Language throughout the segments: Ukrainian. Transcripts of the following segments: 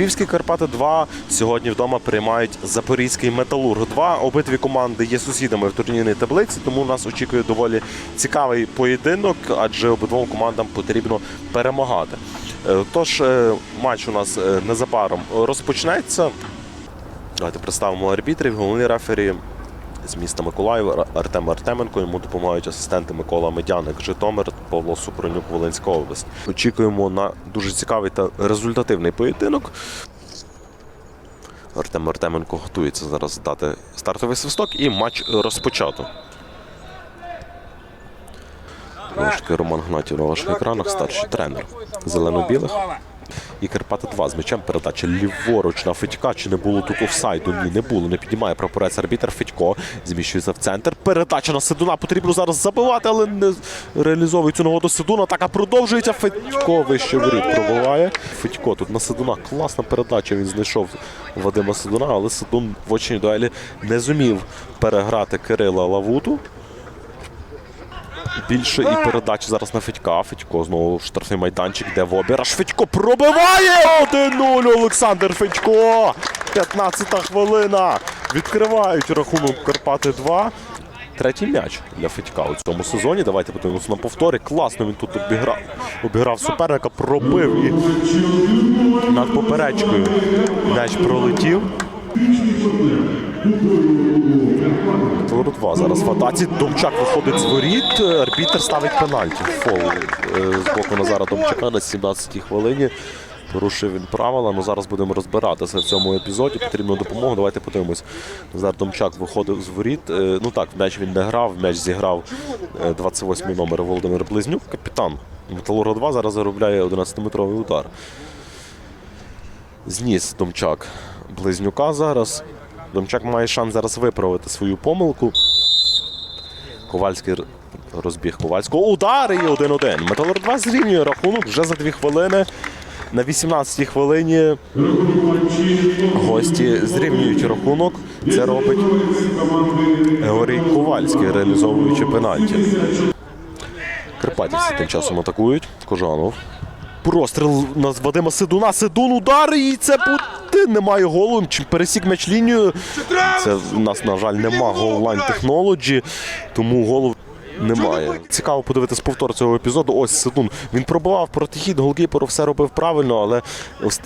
Львівські Карпати 2 сьогодні вдома приймають Запорізький Металург 2. Обидві команди є сусідами в турнірній таблиці, тому нас очікує доволі цікавий поєдинок, адже обидвом командам потрібно перемагати. Е, Тож е, матч у нас е, незабаром розпочнеться. Давайте представимо арбітрів. Головний рефері з міста Миколаїв Артем Артеменко. Йому допомагають асистенти Микола Медяник, Житомир, Павло Супронюк, Волинська область. Очікуємо на дуже цікавий та результативний поєдинок. Артем Артеменко готується зараз дати стартовий свисток і матч розпочато. Роман Гнатів на ваших екранах, старший тренер зелено-білих. І Карпати 2 з м'ячем передача ліворуч на Федька. Чи не було тут офсайду? Ні, не було. Не піднімає прапорець арбітер Федько. Зміщується в центр. Передача на Сидуна. Потрібно зараз забивати, але не реалізовує цю нагоду Сидуна. Атака продовжується. Федько вище воріт пробиває. Федько тут на Сидуна. Класна передача. Він знайшов Вадима Сидуна, але Сидун в очній дуелі не зумів переграти Кирила Лавуту. Більше і передачі зараз на Федька. Федько знову штрафний майданчик, де в обіраж. Федько пробиває 1-0 Олександр Федько. 15-та хвилина. Відкривають рахунок Карпати 2. Третій м'яч для Федька у цьому сезоні. Давайте подивимося на повтори. Класно він тут обіграв, обіграв суперника, пробив і над поперечкою м'яч пролетів. 2 зараз в атаці. Домчак виходить з воріт. Арбітер ставить пенальті. Фол е, з боку Назара Домчака на 17-й хвилині. Порушив він правила. Ну зараз будемо розбиратися в цьому епізоді. Потрібна допомога. Давайте подивимось. Назар Домчак виходив з воріт. Е, Ну так, м'яч він не грав. М'яч зіграв е, 28-й номер Володимир Близнюк. Капітан Металурга 2 зараз заробляє 11-метровий удар. Зніс Домчак Близнюка зараз. Домчак має шанс зараз виправити свою помилку. Ковальський розбіг Ковальського. Удар і 1-1. Металург 2 зрівнює рахунок вже за 2 хвилини. На 18-й хвилині гості зрівнюють рахунок. Це робить Георгій Ковальський, реалізовуючи пенальті. Карпатівці тим часом атакують. Кожанов. Простріл на Вадима Сидуна. Сидун удар і це буде. Немає голу. Пересік м'яч лінію. Це в нас, на жаль, нема голлайн технологі, тому голу немає. Цікаво подивитись повтор цього епізоду. Ось Сидун. Він пробував протихід, голкіперу все робив правильно, але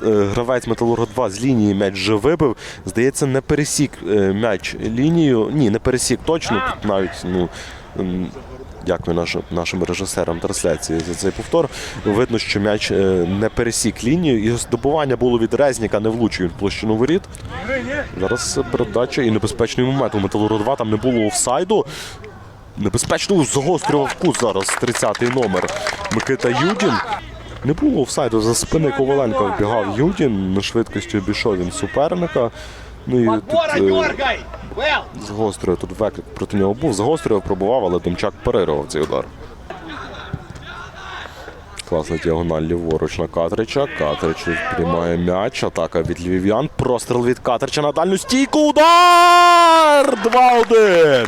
е, гравець Металурга 2 з лінії м'яч вже вибив. Здається, не пересік е, м'яч лінію. Ні, не пересік точно. Тут навіть ну. Дякую нашим, нашим режисерам трансляції за цей повтор. Видно, що м'яч е, не пересік лінію, і здобування було від Резніка, не влучив площину воріт. Зараз передача і небезпечний момент. У Металуру 2 там не було офсайду. Небезпечно загострював кут зараз 30-й номер Микита Юдін. Не було офсайду. За спини Коваленка вбігав Юдін. На швидкості обійшов він суперника. Ну і тут Загострює тут виклик проти нього був. Загострював, пробував, але Домчак перервав цей удар. Класна діагональ ліворуч на Катрича. Катрич приймає м'яч. Атака від львів'ян. Простріл від Катрича на дальню стійку. Удар! 2-1.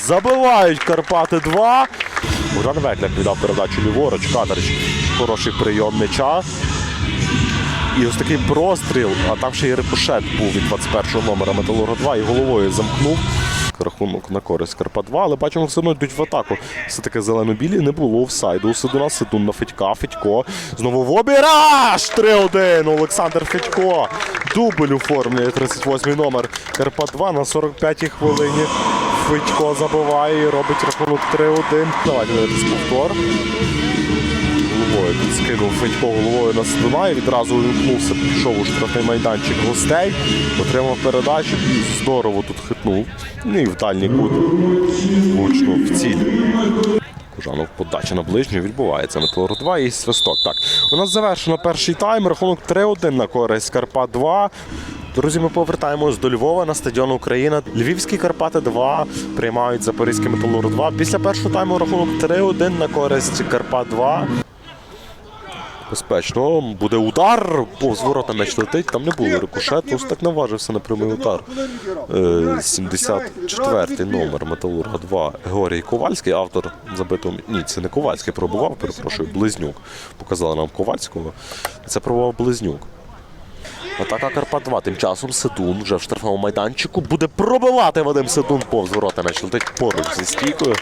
Забивають Карпати 2. Богдан Векляк віддав передачу ліворуч. Катрич. Хороший прийом м'яча. І ось такий простріл, а там ще й рикошет був від 21-го номера Металурга 2 і головою замкнув. Рахунок на користь Карпа 2, але бачимо, все одно йдуть в атаку. Все-таки зелено-білі не було офсайду. У Сидуна Сидун на Федька. Федько. Знову в обіраж! 3-1. Олександр Федько. Дубль оформлює 38-й номер Карпа 2 на 45-й хвилині. Федько забиває і робить рахунок 3-1. Давайте дивитися повтор головою. Скинув Федько головою на Сидуна і відразу увімкнувся, пішов у штрафний майданчик гостей, отримав передачу і здорово тут хитнув. Ну і в дальній кут влучно в ціль. Кужанов подача на ближню відбувається. Металург 2 і свисток. Так, у нас завершено перший тайм. Рахунок 3-1 на користь Карпат 2. Друзі, ми повертаємось до Львова на стадіон Україна. Львівські Карпати 2 приймають Запорізький Металург 2. Після першого тайму рахунок 3-1 на користь Карпат 2. Безпечно. Буде удар, повз ворота м'яч летить, там не було рикошету, ось так наважився на прямий удар. Е, 74-й номер Металурга 2 Георгій Ковальський, автор забитого. Ні, це не Ковальський пробував, перепрошую, Близнюк. Показали нам Ковальського. Це пробував Близнюк. Атака Карпат 2. Тим часом Сидун вже в штрафному майданчику буде пробивати Вадим Сидун повз ворота. М'яч летить поруч зі стійкою.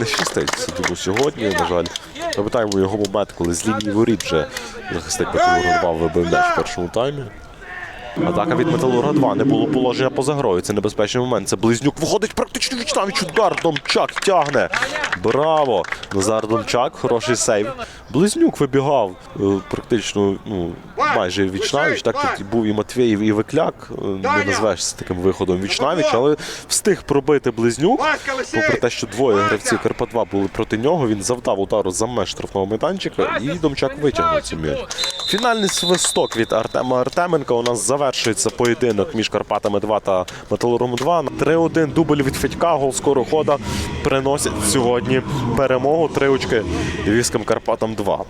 Не щастить Сидуну сьогодні, на жаль. Пам'ятаємо його момент, коли з лінії воріт вже захисник Металурга 2 вибив м'яч в першому таймі. Атака від Металурга 2. Не було положення поза грою. Це небезпечний момент. Це близнюк виходить практично вічна від удар. Домчак тягне. Браво! Назар Домчак, хороший сейв. Близнюк вибігав е, практично ну, майже віч навіч. Так тут був і Матвєєв, і Викляк. Е, Не назвеш з таким виходом віч навіч, але встиг пробити близнюк. Попри те, що двоє гравців Карпат 2 були проти нього, він завдав удару за меж штрафного майданчика і Домчак витягнув цей м'яч. Фінальний свисток від Артема Артеменка. У нас завершується поєдинок між Карпатами 2 та Металургом 2. 3-1 дубль від Федька, гол скорого хода приносять сьогодні перемогу. Три очки львівським Карпатам 2.